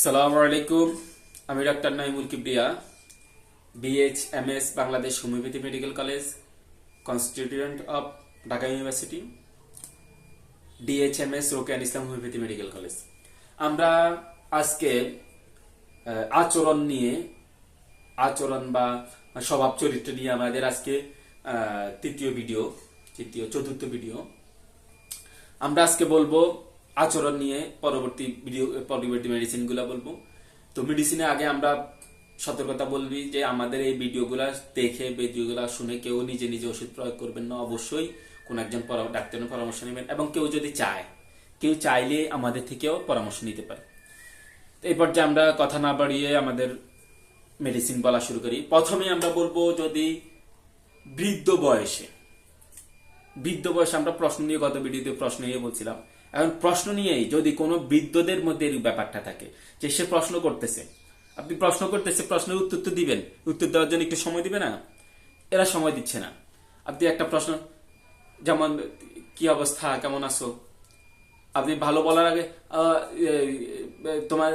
সালামু আলাইকুম। আমি doctor Naimul Kibria BH M S Bangladesh homeopathy medical college constituent of Dhaka university DHMS Rokeyan Islam homeopathy medical college. আমরা আজকে আচরণ নিয়ে, আচরণ বা স্বভাব চরিত্র নিয়ে আমাদের আজকে তৃতীয় ভিডিও তৃতীয়, চতুর্থ ভিডিও আমরা আজকে বলব আচরণ নিয়ে পরবর্তী ভিডিও পরবর্তী মেডিসিনগুলা বলব। তো মেডিসিনে আগে আমরা সতর্কতা বলবি যে আমাদের এই ভিডিওগুলা দেখে ভিডিওগুলা শুনে কেউ নিজে নিজে ওষুধ প্রয়োগ করবেন না। অবশ্যই কোন একজন ডাক্তারের পরামর্শ নেবেন এবং কেউ যদি চায়, কেউ চাইলে আমাদের থেকেও পরামর্শ নিতে পারে। তো এই পর্যায়ে আমরা কথা না বাড়িয়ে আমাদের মেডিসিন বলা শুরু করি। প্রথমে আমরা বলব যদি বৃদ্ধ বয়সে বৃদ্ধ বয়সে আমরা প্রশ্ন নিয়ে গত ভিডিওতে প্রশ্ন নিয়ে বলছিলাম এখন প্রশ্ন নিয়েই যদি কোনো বৃদ্ধদের মধ্যে এই ব্যাপারটা থাকে যে সে প্রশ্ন করতেছে, আপনি প্রশ্ন করতেছে, প্রশ্নের উত্তর তো দিবেন, উত্তর দেওয়ার জন্য একটু সময় দিবে না? এরা সময় দিচ্ছে না। আপনি একটা প্রশ্ন, যেমন, কি অবস্থা? কেমন আছো? আপনি ভালো বলার আগে তোমার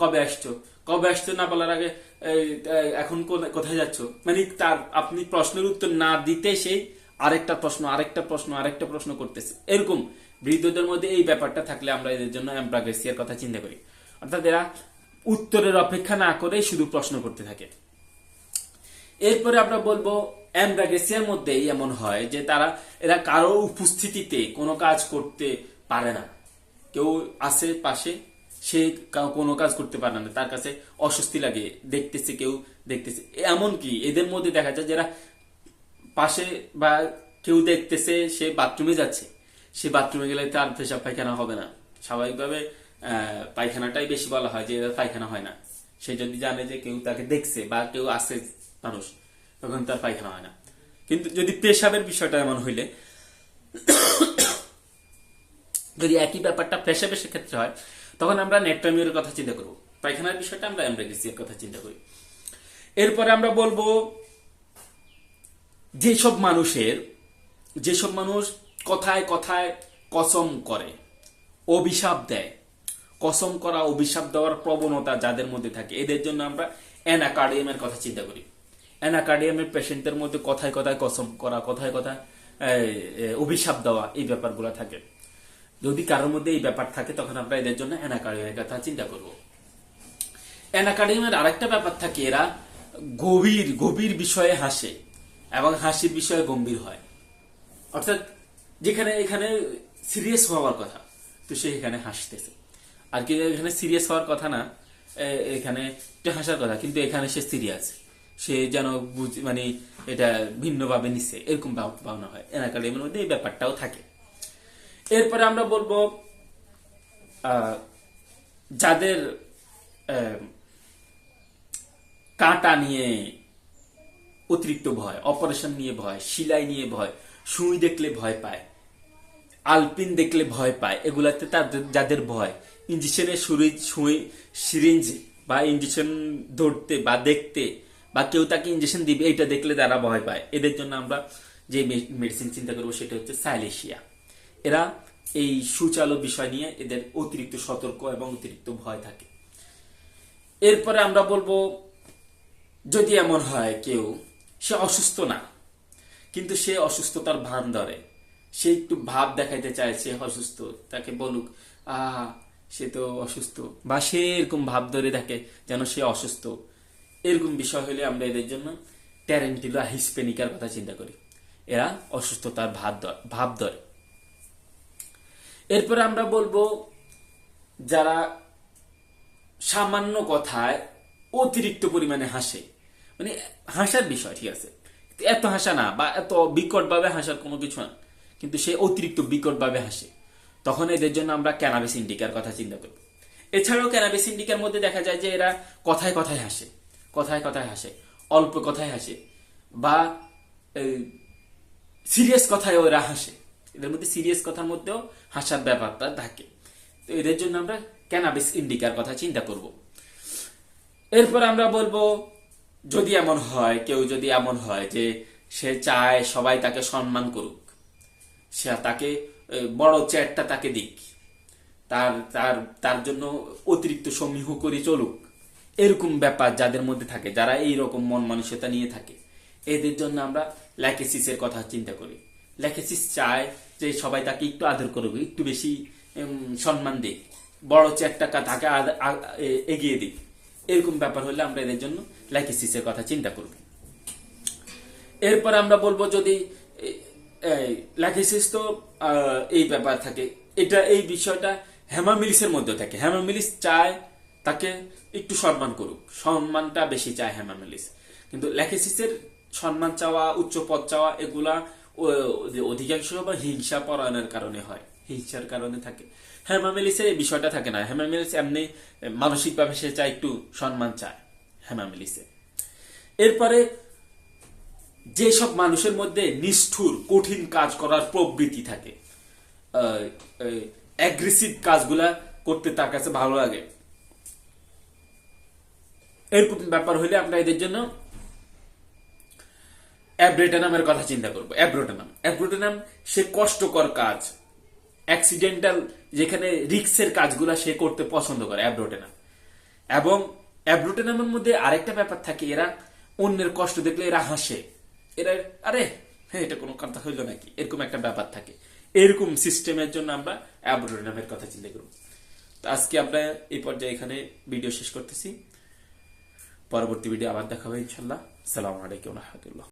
কবে আসছো? কবে আসছো না বলার আগে এখন কোথায় যাচ্ছ? মানে তার, আপনি প্রশ্নের উত্তর না দিতে সেই আরেকটা প্রশ্ন আরেকটা প্রশ্ন আরেকটা প্রশ্ন করতেছে। এরকম বৃদ্ধদের মধ্যে এই ব্যাপারটা থাকলে আমরা এদের জন্য অ্যাম্প্রাগেসিয়ার কথা চিন্তা করি। অর্থাৎ এরা উত্তরের অপেক্ষা না করে শুধু প্রশ্ন করতে থাকে। এরপরে আমরা বলব অ্যামব্রাগেসিয়ার মধ্যেই এমন হয় যে তারা, এরা কারও উপস্থিতিতে কোনো কাজ করতে পারে না। কেউ আসে পাশে, সে কোনো কাজ করতে পারে না। তার কাছে অস্বস্তি লাগে, দেখতেছে কেউ, দেখতেছে। এমনকি এদের মধ্যে দেখা যায় যারা পাশে বা কেউ দেখতেছে, সে বাথরুমে যাচ্ছে। সে বাথরুমে গেলে তার পেশাব পায়খানা হবে না। স্বাভাবিকভাবে পায়খানাটাই বেশি বলা হয় যে পায়খানা হয় না। সে যদি জানে যে কেউ তাকে দেখছে বা কেউ আসে মানুষ, তখন তার পায়খানা হয় না। কিন্তু যদি পেশাবের বিষয়টা এমন হইলে, যদি একই ব্যাপারটা পেশাবের ক্ষেত্রে হয়, তখন আমরা নেট্রামিওর কথা চিন্তা করব। পায়খানার বিষয়টা আমরা অ্যামব্রেগেসিয়ার কথা চিন্তা করি। এরপরে আমরা বলব যেসব মানুষের, যেসব মানুষ কথায় কথায় কসম করে, অভিশাপ দেয়, কসম করা, অভিশাপ দেওয়ার প্রবণতা যাদের মধ্যে থাকে, এদের জন্য আমরা অ্যানাকার্ডিয়ামের কথা চিন্তা করি। অ্যানাকার্ডিয়ামের পেশেন্টদের মধ্যে কথায় কথায় কসম করা, কথায় কথায় অভিশাপ দেওয়া এই ব্যাপারগুলো থাকে। যদি কারোর মধ্যে এই ব্যাপার থাকে, তখন আমরা এদের জন্য অ্যানাকার্ডিয়ামের কথা চিন্তা করব। অ্যানাকাডেমির আরেকটা ব্যাপার থাকে, এরা গভীর গভীর বিষয়ে হাসে। এবং হাসির বিষয়ে গম্ভীর হয়। অর্থাৎ যেখানে, এখানে সিরিয়াস হওয়ার কথা, তো সে এখানে হাসতেছে। আর কি এখানে সিরিয়াস হওয়ার কথা না এখানে হাসার কথা, কিন্তু এখানে সে সিরিয়াস সে যেন বুঝ- মানে এটা ভিন্নভাবে নিচ্ছে এরকম ভাব- ভাবনা হয়। এনাকাডেমির মধ্যে এই ব্যাপারটাও থাকে। এরপরে আমরা বলব যাদের কাঁটা নিয়ে অতিরিক্ত ভয় অপারেশন নিয়ে ভয়, সিলাই নিয়ে ভয়, সুই দেখলে ভয় পায়, আলপিন দেখলে ভয় পায়, এগুলাতে তাদের, যাদের ভয় ইঞ্জেকশনের সুই সুই সিরিঞ্জ বা ইঞ্জেকশন ধরতে বা দেখতে বা কেউ তাকে ইঞ্জেকশন দিবে এটা দেখলে তারা ভয় পায়। এদের জন্য আমরা যে মেডিসিন চিন্তা করব সেটা হচ্ছে সাইলেশিয়া এরা এই সুচালো বিষয় নিয়ে এদের অতিরিক্ত সতর্ক এবং অতিরিক্ত ভয় থাকে। এরপরে আমরা বলব, যদি এমন হয় কেউ সে অসুস্থ না। কিন্তু সে অসুস্থতার ভান ধরে। সে একটু ভাব দেখাইতে চায়, সে অসুস্থ। তাকে বলুক আহ সে তো অসুস্থ। বা সে এরকম ভাব ধরে থাকে যেন সে অসুস্থ। এরকম বিষয় হলে আমরা এদের জন্য ট্যারেন্টিলা হিসপেনিকার কথা চিন্তা করি। এরা অসুস্থতার ভাব ধর- ভাব ধরে। এরপরে আমরা বলব, যারা সামান্য কথায় অতিরিক্ত পরিমাণে হাসে। মানে হাসার বিষয়, ঠিক আছে? এত হাসা না, বা এত বিকটভাবে হাসার কোনো কিছু না। কিন্তু সে অতিরিক্ত বিকটভাবে হাসে। তখন এদের জন্য আমরা ক্যানাবিস ইন্ডিকার কথা চিন্তা করব এছাড়াও ক্যানাবিস ইন্ডিকার মধ্যে দেখা যায় যে এরা কথায় কথায় হাসে। কথায় কথায় হাসে, অল্প কথায় হাসে, বা সিরিয়াস কথায় ওরা হাসে। এদের মধ্যে সিরিয়াস কথার মধ্যেও হাসার ব্যাপারটা থাকে। তো এদের জন্য আমরা ক্যানাবিস ইন্ডিকার কথা চিন্তা করব। এরপর আমরা বলব যদি এমন হয়, কেউ যদি এমন হয় যে সে চায় সবাই তাকে সম্মান করুক, সে তাকে বড় চেয়ারটা তাকে দিক, তার তার তার জন্য অতিরিক্ত সমীহ করে চলুক, এরকম ব্যাপার যাদের মধ্যে থাকে, যারা এই রকম মন মানসিকতা নিয়ে থাকে, এদের জন্য আমরা ল্যাকেসিসের কথা চিন্তা করি। ল্যাকেসিস চায় যে সবাই তাকে একটু আদর করুক, একটু বেশি সম্মান দিক, বড় টাকা তাকে এগিয়ে দিক। এরকম ব্যাপার হলে আমরা এদের জন্য ল্যাকেসিসের কথা চিন্তা করব। এরপর আমরা বলব যদি ল্যাকেসিস তো এই ব্যাপার থাকে। এটা, এই বিষয়টা হেমামিলিসের মধ্যে থাকে। হেমামিলিস চায় তাকে একটু সম্মান করুক। সম্মানটা বেশি চায় হেমামিলিস। কিন্তু ল্যাকেসিসের সম্মান চাওয়া, উচ্চ পদ চাওয়া, এগুলা অধিকাংশ বা হিংসা পরায়ণের কারণে হয়। হিংসার কারণে থাকে। হেমামিলিসে এই বিষয়টা থাকে না। হেমামিলিস এমনি মানসিকভাবে সে চায় একটু সম্মান চায় হেমামিলিসে। এরপরে যেসব মানুষের মধ্যে নিষ্ঠুর, কঠিন কাজ করার প্রবৃত্তি থাকে অ্যাগ্রেসিভ কাজগুলা করতে তার কাছে ভালো লাগে। এরকম ব্যাপার হলে আমরা এদের জন্য অ্যাব্রেটানামের কথা চিন্তা করব। অ্যাব্রোটানাম। অ্যাব্রোটানাম সে কষ্টকর কাজ অ্যাক্সিডেন্টাল যেখানে রিক্সের কাজগুলো সে করতে পছন্দ করে অ্যাব্রোটেনাম এবং অ্যাব্রোটেনামের মধ্যে আরেকটা ব্যাপার থাকে, এরা অন্যের কষ্ট দেখলে এরা হাসে। এরা, আরে হ্যাঁ এটা কোনো কথা হইল নাকি? এরকম একটা ব্যাপার থাকে। এরকম সিস্টেমের জন্য আমরা অ্যাব্রোটেনামের কথা চিন্তা করব। তো আজকে আমরা এই পর্যায়ে এখানে ভিডিও শেষ করতেছি। পরবর্তী ভিডিও আবার দেখা হবে ইনশাল্লাহ সালামু আলাইকুম রহমতুল্লাহ।